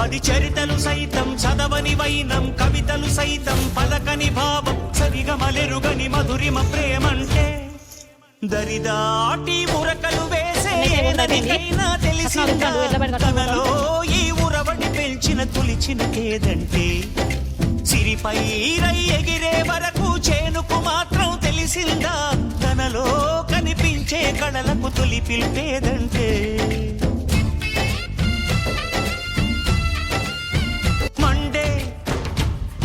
అది చరితలు సైతం చదవని వైనం కవితలు సైతం పలకని భావం సరిగమలెరుగని మధురిమ ప్రేమంటే. దరిదాటి మురకలు వేసే తెలిసిందా తనలో ఈ ఉరవడి పెంచిన తులిచిన కేదంటే. సిరిపై రై ఎగిరే వరకు చేనుకు మాత్రం తెలిసిందా? తనలో కనిపించే కళలకు తొలి పిలిపేదంటే.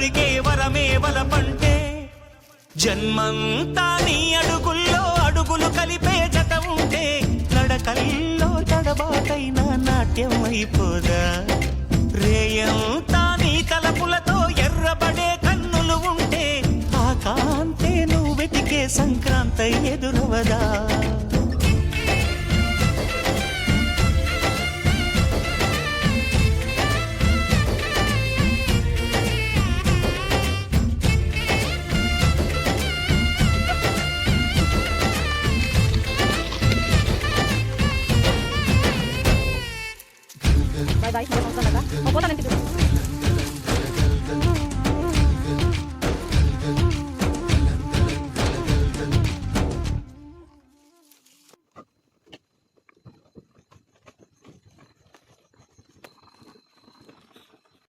దొరికే వరమే వలపంటే జన్మంతా నీ అడుగుల్లో అడుగులు కలిపే జత ఉంటే నడకల్లో తడబాటైన నాట్యం అయిపోదా? రేయంతా నీ తలపులతో ఎర్రబడే కన్నులు ఉంటే ఆ కాంతే నువ్వు వెతికే సంక్రాంతి ఎదురవదా? ಬಾಯ್ ಬಾಯ್ ಸಂಸ್ಥಾನದ ಒಪ್ಪತಾನಂತಿದ್ದು